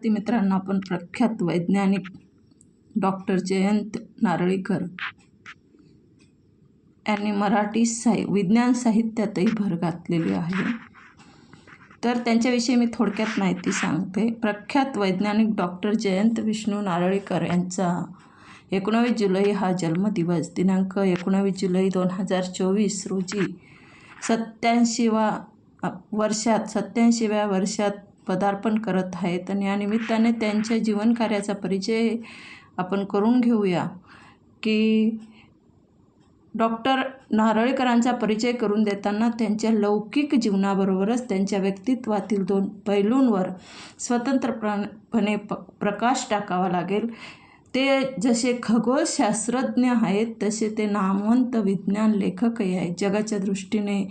विद्यार्थी मित्रांनो आपण प्रख्यात वैज्ञानिक डॉक्टर जयंत नारळीकर यांनी मराठी साहि विज्ञान साहित्यातही भर घातलेली आहे. तर त्यांच्याविषयी मी थोडक्यात माहिती सांगते. प्रख्यात वैज्ञानिक डॉक्टर जयंत विष्णू नारळीकर यांचा एकोणावीस जुलै हा जन्मदिवस. दिनांक एकोणावीस जुलै दोन हजार चोवीस रोजी सत्याऐंशीवा वर्षात सत्याऐंशीव्या वर्षात पदार्पण करत आहेत आणि या निमित्ताने त्यांच्या जीवनकार्याचा परिचय आपण करून घेऊया की डॉक्टर नारळीकरांचा परिचय करून देताना त्यांच्या लौकिक जीवनाबरोबरच त्यांच्या व्यक्तित्वातील दोन पैलूंवर स्वतंत्रपणे प प्रकाश टाकावा लागेल. ते जसे खगोलशास्त्रज्ञ आहेत तसे ते नामवंत विज्ञान लेखकही आहेत. जगाच्या दृष्टीने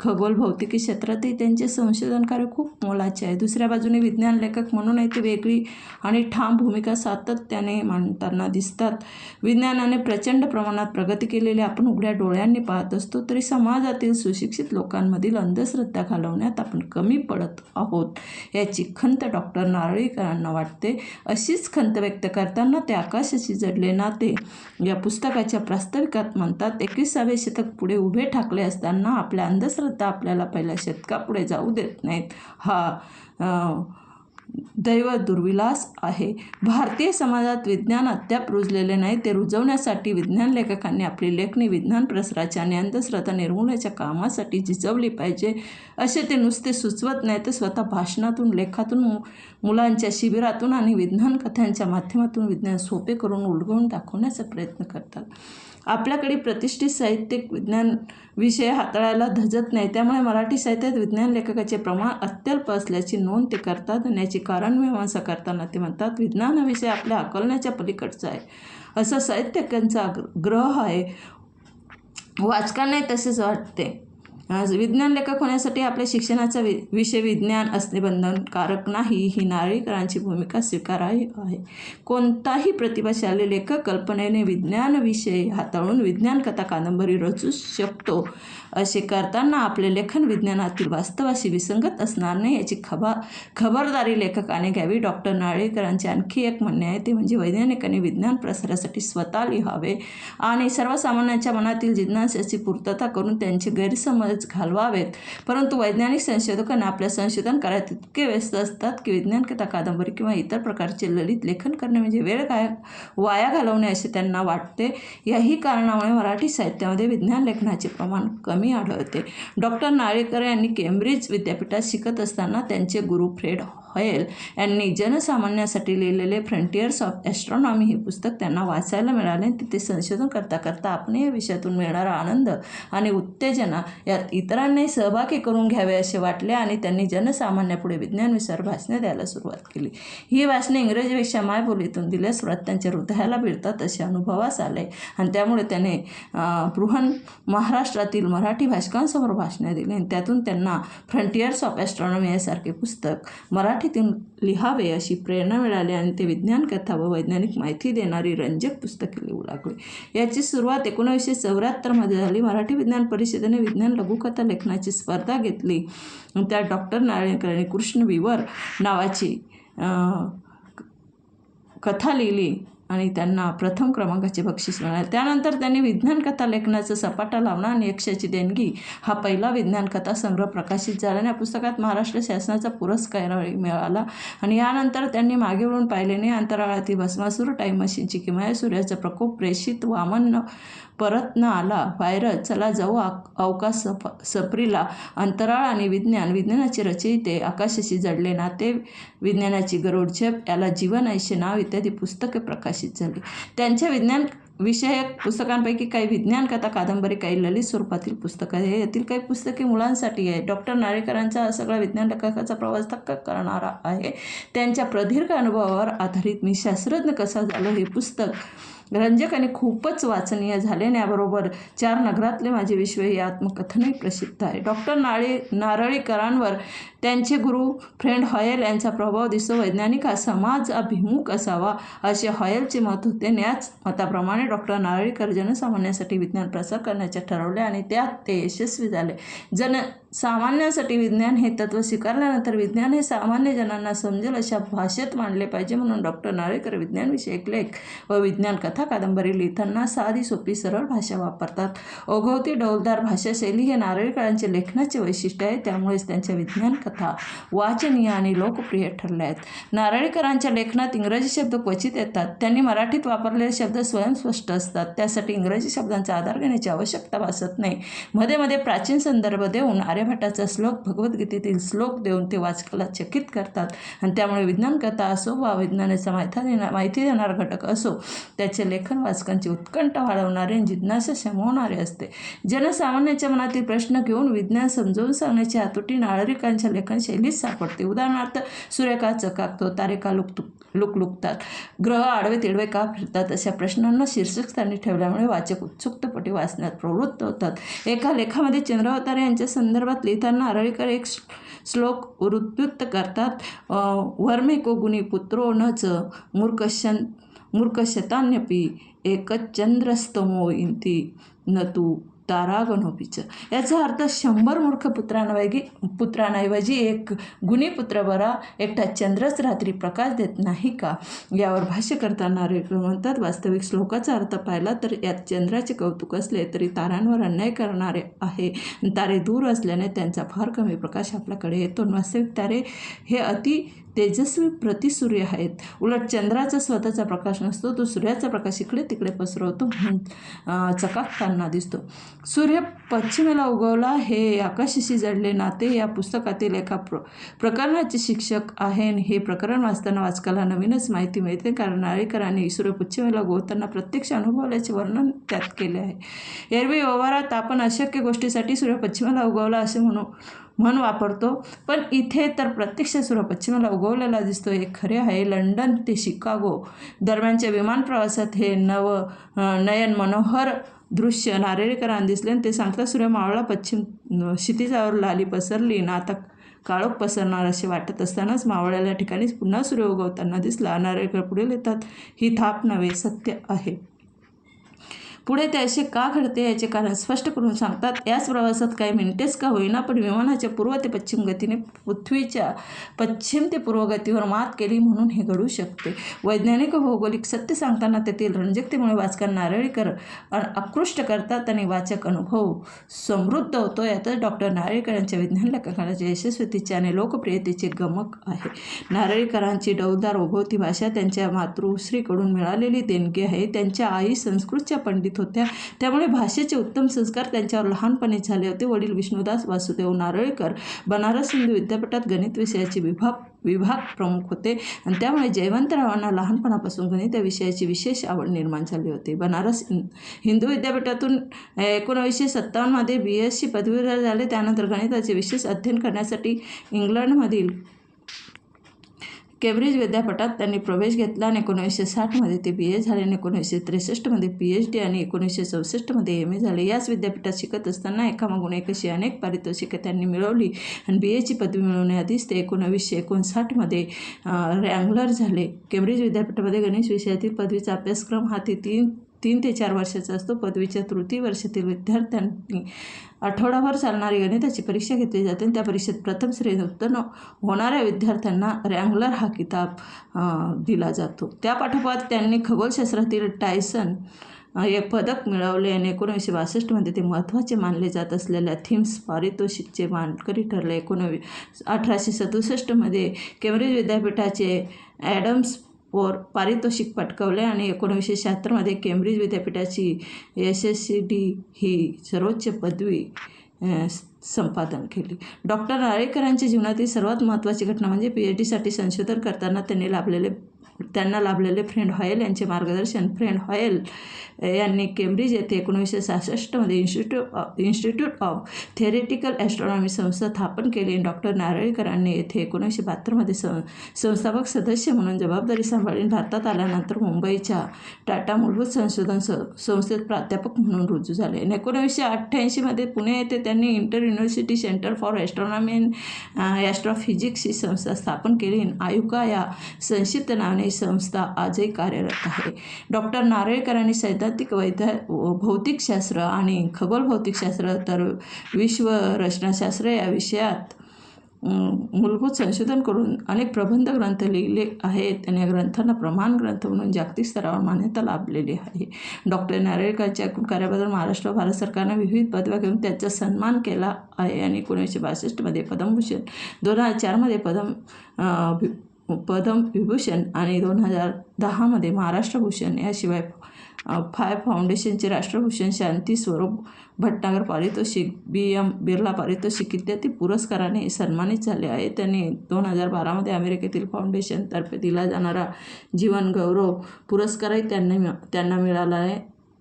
खगोल भौतिकी क्षेत्रातही त्यांचे संशोधन कार्य खूप मोलाचे आहे. दुसऱ्या बाजूने विज्ञान लेखक म्हणूनही ते वेगळी आणि ठाम भूमिका सातत्याने मांडताना दिसतात. विज्ञानाने प्रचंड प्रमाणात प्रगती केलेली आपण उघड्या डोळ्यांनी पाहत असतो तरी समाजातील सुशिक्षित लोकांमधील अंधश्रद्धा घालवण्यात आपण कमी पडत आहोत याची खंत डॉक्टर नारळीकरांना वाटते. अशीच खंत व्यक्त करताना ते आकाशाशी जडले नाते. या पुस्तकाच्या प्रास्ताविकात म्हणतात एकविसावे शतक पुढे उभे ठाकले असताना आपल्या अंधश्रद्धा आपल्याला पहिल्या शतकापुढे जाऊ देत नाहीत. हा दैव दुर्विलास आहे. भारतीय समाजात विज्ञान अद्याप रुजलेले नाही. ते रुजवण्यासाठी विज्ञान लेखकांनी आपली लेखणी विज्ञान प्रसराच्या आणि अंधश्रद्धा निर्मूलनाच्या कामासाठी झिजवली पाहिजे असे ते नुसते सुचवत नाही तर स्वतः भाषणातून लेखातून मुलांच्या शिबिरातून आणि विज्ञान कथांच्या माध्यमातून विज्ञान सोपे करून उलगवून दाखवण्याचा प्रयत्न करतात. आपल्याकडे प्रतिष्ठित साहित्यिक विज्ञान विषय हाताळायला धजत नाही. त्यामुळे मराठी साहित्यात विज्ञान लेखकाचे प्रमाण अत्यल्प असल्याची नोंद ते करतात आणि याची कारण मीमांसा करताना ते म्हणतात विज्ञान हा विषय आपल्या आकलण्याच्या पलीकडचा आहे. असं साहित्यिकांचा ग्रह आहे. वाचकांनाही तसेच वाटते. आज विज्ञान लेखक होण्यासाठी आपल्या शिक्षणाचा वि विषय विज्ञान असणे बंधनकारक नाही ही नारळीकरांची भूमिका स्वीकारावी आहे. कोणताही प्रतिभाशाली लेखक कल्पनेने विज्ञान विषय हाताळून विज्ञान कथा कादंबरी रचू शकतो असे करताना आपले लेखन विज्ञानातील वास्तवाशी विसंगत असणार नाही याची खबा खबरदारी लेखकाने घ्यावी. डॉक्टर नारळीकरांचे आणखी एक म्हणणे आहे ते म्हणजे वैज्ञानिकांनी विज्ञान प्रसारासाठी स्वतः लिहावे आणि सर्वसामान्यांच्या मनातील जिज्ञासाची पूर्तता करून त्यांचे गैरसमज घालवावेत. परंतु वैज्ञानिक संशोधकांना आपल्या संशोधन कार्यात इतके व्यस्त असतात की विज्ञान कथा कादंबरी किंवा इतर प्रकारचे ललित लेखन करणे म्हणजे वेळ काय वाया घालवणे असे त्यांना वाटते. याही कारणामुळे मराठी साहित्यामध्ये विज्ञान लेखनाचे प्रमाण कमी आढळते. डॉक्टर नाळेकर यांनी केम्ब्रिज विद्यापीठात शिकत असताना त्यांचे गुरु फ्रेड हॉयल यांनी जनसामान्यासाठी लिहिलेले फ्रंटियर्स ऑफ ॲस्ट्रॉनॉमी हे पुस्तक त्यांना वाचायला मिळाले. तिथे संशोधन करता करता आपण या विषयातून मिळणारा आनंद आणि उत्तेजना यात इतरांनाही सहभागी करून घ्यावे असे वाटले आणि त्यांनी जनसामान्यापुढे विज्ञान भाषणे द्यायला सुरुवात केली. ही भाषणे इंग्रजीपेक्षा मायबोलीतून दिल्यास त्यांच्या हृदयाला भिडतात असे अनुभवास आले आणि त्यामुळे त्याने बृहन महाराष्ट्रातील मराठी भाषकांसमोर भाषणे दिली. आणि त्यातून त्यांना फ्रंटियर्स ऑफ ॲस्ट्रॉनॉमी यासारखे पुस्तक मराठी मराठीतून लिहावे अशी प्रेरणा मिळाली आणि ते विज्ञान कथा व वैज्ञानिक माहिती देणारी रंजक पुस्तके लिहू लागले. याची सुरुवात एकोणीसशे चौऱ्याहत्तरमध्ये झाली. मराठी विज्ञान परिषदेने विज्ञान लघुकथा लेखनाची स्पर्धा घेतली. त्या डॉक्टर नारायणकरांनी कृष्ण विवर नावाची कथा लिहिली. आणि त्यांना प्रथम क्रमांकाचे बक्षीस मिळाले. त्यानंतर त्यांनी विज्ञान कथा लेखनाचं सपाटा लावणं आणि यक्षाची देणगी. हा पहिला विज्ञान कथा संग्रह प्रकाशित झाला आणि या पुस्तकात महाराष्ट्र शासनाचा पुरस्कार मिळाला. आणि यानंतर त्यांनी मागे वळून पाहिलेने अंतराळातील भस्मासूर टाईम मशीनची किंवा सूर्याचा प्रकोप प्रेषित वामन परत न आला व्हायरस चला जाऊ अवकाश सफ सफरीला अंतराळ आणि विज्ञान विज्ञानाचे रचयिते आकाशाशी जडले नाते विज्ञानाची गरुड झेप याला जीवन ऐसे नाव इत्यादी पुस्तके प्रकाश प्रकाशित झाली. त्यांच्या विज्ञान विषयक पुस्तकांपैकी काही विज्ञान कथा कादंबरी काही ललित स्वरूपातील पुस्तकं आहे यातील काही पुस्तके मुलांसाठी आहे. डॉक्टर नारेकरांचा सगळा विज्ञान लेखकाचा प्रवास थक्क करणारा आहे. त्यांच्या प्रदीर्घ अनुभवावर आधारित मी शास्त्रज्ञ कसा झालो हे पुस्तक रंजक आणि खूपच वाचनीय झाले याबरोबर चार नगरातले माझे विश्व हे आत्मकथनही प्रसिद्ध आहे. डॉक्टर नाळे नारळीकरांवर त्यांचे गुरु फ्रेंड हॉयल यांचा प्रभाव दिसतो. वैज्ञानिक हा समाज अभिमुख असावा असे हॉयलचे मत होते. आणि याच मताप्रमाणे डॉक्टर नारळीकर जनसामान्यांसाठी विज्ञान प्रसार करण्याचे ठरवले आणि त्यात ते यशस्वी झाले. जन सामान्यांसाठी विज्ञान हे तत्त्व स्वीकारल्यानंतर विज्ञान हे सामान्य जनांना समजेल अशा भाषेत मांडले पाहिजे म्हणून डॉक्टर नारळीकर विज्ञानविषयक लेख व विज्ञान कथा कादंबरी लिहिताना साधी सोपी सरळ भाषा वापरतात. ओघवती डौलदार भाषाशैली हे नारळीकरांचे लेखनाचे वैशिष्ट्य आहे. त्यामुळेच त्यांच्या विज्ञान कथा वाचनीय आणि लोकप्रिय ठरल्या आहेत नारळीकरांच्या लेखनात इंग्रजी शब्द क्वचित येतात. त्यांनी मराठीत वापरलेले शब्द स्वयंस्पष्ट असतात. त्यासाठी इंग्रजी शब्दांचा आधार घेण्याची आवश्यकता भासत नाही. मध्ये मध्ये प्राचीन संदर्भ देऊन आर्यभट्टाचा श्लोक भगवद्गीतेतील श्लोक देऊन ते वाचकाला चकित करतात. आणि त्यामुळे विज्ञान कथा असो वा विज्ञानाचा माहिती देणार माहिती देणारा घटक असो त्याचे लेखन वाचकांची उत्कंठ वाढवणारे जिज्ञास जिज्ञासा शमवणारे असते. जनसामान्याच्या मनातील प्रश्न घेऊन विज्ञान समजवून सांगण्याची हातोटी नाळरिकांच्या लेखन शैलीत सापडते. उदाहरणार्थ सूर्यकाळ चकाकतो तारेका लुक लुकलुकतात ग्रह आडवे तिडवे का फिरतात अशा प्रश्नांना शीर्षकस्थानी ठेवल्यामुळे वाचक उत्सुकतेपटी वाचण्यात प्रवृत्त होतात. एका लेखामध्ये चंद्रावतारे यांच्या संदर्भात लिहिताना आरळीकर एक श्लोक उद्युक्त करतात. वर्मे को गुणी पुत्रो न च मूर्खशन मूर्खशतान्यपी एकच चंद्रस्तमो इंती न तू तारागणोपीचं याचा अर्थ शंभर मूर्ख पुत्रांऐवजी पुत्रांऐवजी एक गुणी पुत्र बरा एकटा चंद्रच रात्री प्रकाश देत नाही का? यावर भाष्य करताना रेखर म्हणतात वास्तविक श्लोकाचा अर्थ पाहिला तर यात चंद्राचे कौतुक असले तरी तारांवर अन्याय करणारे आहे. तारे दूर असल्याने त्यांचा फार कमी प्रकाश आपल्याकडे येतो. वास्तविक तारे हे अति तेजस्वी प्रतिसूर्य आहेत. उलट चंद्राचा स्वतःचा प्रकाश नसतो तो सूर्याचा प्रकाश इकडे तिकडे पसरवतो म्हणून चकाकताना दिसतो. सूर्य पश्चिमेला उगवला हे आकाशाशी जडले नाते या पुस्तकातील एका प्र प्रकरणाचे शिक्षक आहे हे प्रकरण वाचताना वाचकाला नवीनच माहिती मिळते कारण नाळेकरांनी सूर्य पश्चिमेला उगवताना प्रत्यक्ष अनुभवल्याचे वर्णन त्यात केले आहे. एरवी व्यवहारात आपण अशक्य गोष्टीसाठी सूर्य पश्चिमेला उगवला असे म्हणू म्हणून वापरतो. पण इथे तर प्रत्यक्ष सूर्य पश्चिमेला उगवलेला दिसतो हे खरे आहे. लंडन ते शिकागो दरम्यानच्या विमान प्रवासात हे नव नयन मनोहर दृश्य नारेळीकरांना दिसले आणि ते सांगता सूर्य मावळा पश्चिम क्षितिजावर लाली पसरली. ना आता काळोख पसरणार असे वाटत असतानाच मावळ्याला ठिकाणीच पुन्हा सूर्य उगवताना दिसला. नारेळकर पुढे येतात ही थाप नव्हे सत्य आहे. पुढे ते असे का घडते याचे कारण स्पष्ट करून सांगतात. याच प्रवासात काही मिनिटेच का होईना पण विमानाच्या पूर्व ते पश्चिम गतीने पृथ्वीच्या पश्चिम ते पूर्व गतीवर मात केली म्हणून हे घडू शकते. वैज्ञानिक व भौगोलिक सत्य सांगताना तेथील रणजकतेमुळे वाचकांना नारळीकर आकृष्ट करतात आणि वाचक अनुभव समृद्ध होतो. यातच डॉक्टर नारळीकरांच्या विज्ञान लेखकाच्या यशस्वीतीचे आणि लोकप्रियतेचे गमक आहे. नारळीकरांची डौलदार उभवती भाषा त्यांच्या मातृश्रीकडून मिळालेली देणगी आहे. त्यांच्या आई संस्कृतच्या पंडित होत्या. त्यामुळे भाषेचे उत्तम संस्कार त्यांच्यावर लहानपणी झाले होते वडील विष्णुदास वासुदेव नारळीकर. बनारस हिंदू विद्यापीठात गणित विषयाचे विभाग विभाग प्रमुख होते. आणि त्यामुळे जयवंतरावांना लहानपणापासून गणित या विषयाची विशेष आवड निर्माण झाली होती. बनारस हिंदू विद्यापीठातून एकोणावीसशे सत्तावन्नमध्ये बी एससी पदवीधर झाले. त्यानंतर गणिताचे विशेष अध्ययन करण्यासाठी इंग्लंडमधील केम्ब्रिज विद्यापीठात त्यांनी प्रवेश घेतला आणि एकोणीसशे साठमध्ये ते बी ए झाले आणि एकोणीसशे त्रेसष्टमध्ये पी एच डी आणि एकोणीसशे चौसष्टमध्ये एम ए झाले. याच विद्यापीठात शिकत असताना एकामागून एक अशी अनेक पारितोषिकं त्यांनी मिळवली आणि बी एची पदवी मिळवण्याआधीच ते एकोणावीसशे एकोणसाठमध्ये रँगलर झाले. केम्ब्रिज विद्यापीठामध्ये गणेश विषयातील पदवीचा अभ्यासक्रम हा ते तीन तीन ते चार वर्षाचा असतो. पदवीच्या तृतीय वर्षातील विद्यार्थ्यांनी आठवडाभर चालणारी गणिताची परीक्षा घेतली जाते आणि त्या परीक्षेत प्रथम श्रेणी उत्तीर्ण होणाऱ्या विद्यार्थ्यांना रँगलर हा किताब दिला जातो. त्या पाठोपाठ त्यांनी खगोलशास्त्रातील टायसन हे पदक मिळवले आणि एकोणीसशे बासष्टमध्ये ते महत्त्वाचे मानले जात असलेल्या थीम्स पारितोषिकचे मानकरी ठरले. एकोणवीस अठराशे सदुसष्टमध्ये केम्ब्रिज विद्यापीठाचे ॲडम्स पोर पारितोषिक पटकवले आणि एकोणीसशे शहात्तरमध्ये केम्ब्रिज विद्यापीठाची एस एस सी डी ही सर्वोच्च पदवी संपादन केली. डॉक्टर नारेकरांच्या जीवनातील सर्वात महत्त्वाची घटना म्हणजे पी एच डीसाठी संशोधन करताना त्यांनी लाभलेले त्यांना लाभलेले फ्रेंड हॉयल यांचे मार्गदर्शन फ्रेंड हॉयल यांनी केम्ब्रिज येथे एकोणीसशे सहासष्टमध्ये institute institute of theoretical astronomy संस्था स्थापन केली. डॉक्टर नारळीकरांनी येथे एकोणीसशे बहात्तरमध्ये सं संस्थापक सदस्य म्हणून जबाबदारी सांभाळून भारतात आल्यानंतर मुंबईच्या टाटा मूलभूत संशोधन स संस्थेत प्राध्यापक म्हणून रुजू झाले. आणि एकोणीसशे अठ्ठ्याऐंशीमध्ये पुणे येथे त्यांनी inter university centre for astronomy and astrophysics ही संस्था स्थापन केली. आयुका या संक्षिप्त नावाने ही संस्था आजही कार्यरत आहे. डॉक्टर नारळकरांनी सैद्धांतिक वैद्या भौतिकशास्त्र आणि खगोल भौतिकशास्त्र तर विश्वरचनाशास्त्र या विषयात मूलभूत संशोधन करून अनेक प्रबंध ग्रंथ लिहिले आहेत. आणि या ग्रंथांना प्रमाण ग्रंथ म्हणून जागतिक स्तरावर मान्यता लाभलेली आहे. डॉक्टर नारळकरच्या कार्याबद्दल महाराष्ट्र भारत सरकारनं विविध पदव्या घेऊन त्याचा सन्मान केला आहे. आणि एकोणीसशे बासष्टमध्ये पद्मभूषण दोन हजार चारमध्ये पद्म पदम विभूषण आणि दोन हजार दहामध्ये महाराष्ट्रभूषण याशिवाय फाय फाउंडेशनचे राष्ट्रभूषण शांती स्वरूप भटनागर पारितोषिक बी एम बिर्ला पारितोषिक इत्यादी पुरस्काराने सन्मानित झाले आहे. त्यांनी दोन हजार बारामध्ये अमेरिकेतील फाउंडेशनतर्फे दिला जाणारा जीवन गौरव पुरस्कारही त्यांना त्यांना मिळाला आहे.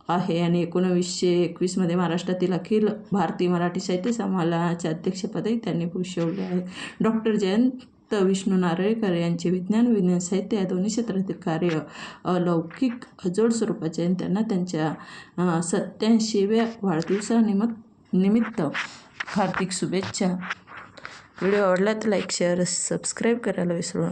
आहे आणि एकोणवीसशे एकवीसमध्ये महाराष्ट्रातील अखिल भारतीय मराठी साहित्य संमेलनाचे अध्यक्षपदही त्यांनी भूषवले आहे. डॉक्टर जयंत विष्णू नारळीकर यांचे विज्ञान विज्ञान साहित्य या दोन्ही क्षेत्रातील कार्य अलौकिक अजोड स्वरूपाचे आणि त्यांना त्यांच्या सत्याऐंशीव्या वाढदिवसानिमित्त निमित्त हार्दिक शुभेच्छा. व्हिडिओ आवडला तर लाईक शेअर सबस्क्राईब करायला विसरू नका.